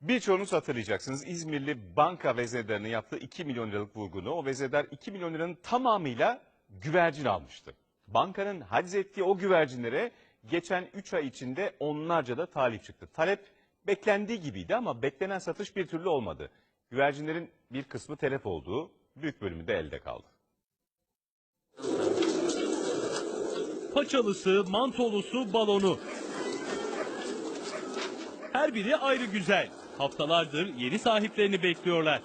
Birçoğunuz hatırlayacaksınız. İzmirli banka veznedarının yaptığı 2 milyon liralık vurgunu. O veznedar 2 milyon liranın tamamıyla güvercin almıştı. Bankanın haciz ettiği o güvercinlere geçen 3 ay içinde onlarca da talip çıktı. Talep beklendiği gibiydi ama beklenen satış bir türlü olmadı. Güvercinlerin bir kısmı telef olduğu, büyük bölümü de elde kaldı. Paçalısı, mantolusu, balonu. Her biri ayrı güzel. Haftalardır yeni sahiplerini bekliyorlar.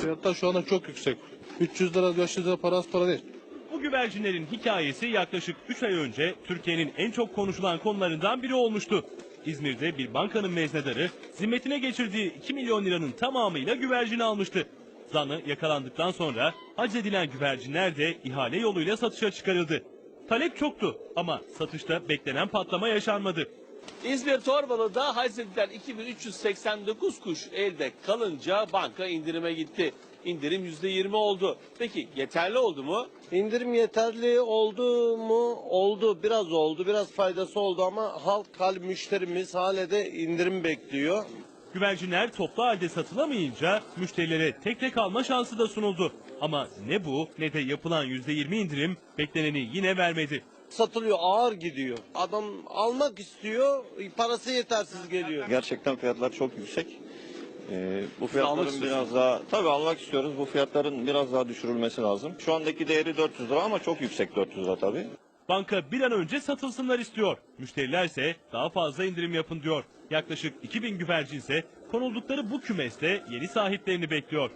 Fiyatlar şu anda çok yüksek. 300 lira, 500 lira para az para değil. Bu güvercinlerin hikayesi yaklaşık 3 ay önce Türkiye'nin en çok konuşulan konularından biri olmuştu. İzmir'de bir bankanın veznedarı zimmetine geçirdiği 2 milyon liranın tamamıyla güvercin almıştı. Zanı yakalandıktan sonra hac edilen güvercinler de ihale yoluyla satışa çıkarıldı. Talep çoktu ama satışta beklenen patlama yaşanmadı. İzmir Torbalı'da haczedilen 2389 kuş elde kalınca banka indirime gitti. İndirim %20 oldu. Peki yeterli oldu mu? İndirim yeterli oldu mu? Oldu. Biraz oldu. Biraz faydası oldu ama halk hal müşterimiz hala de indirim bekliyor. Güvercinler toplu halde satılamayınca müşterilere tek tek alma şansı da sunuldu. Ama ne bu ne de yapılan %20 indirim bekleneni yine vermedi. Satılıyor ağır gidiyor. Adam almak istiyor parası yetersiz geliyor. Gerçekten fiyatlar çok yüksek. Ee, bu almak fiyatların biraz daha tabii almak istiyoruz. Bu fiyatların biraz daha düşürülmesi lazım. Şu andaki değeri 400 lira ama çok yüksek 400 lira tabii. Banka bir an önce satılsınlar istiyor. Müşterilerse daha fazla indirim yapın diyor. Yaklaşık 2000 güvercin ise konuldukları bu kümeste yeni sahiplerini bekliyor.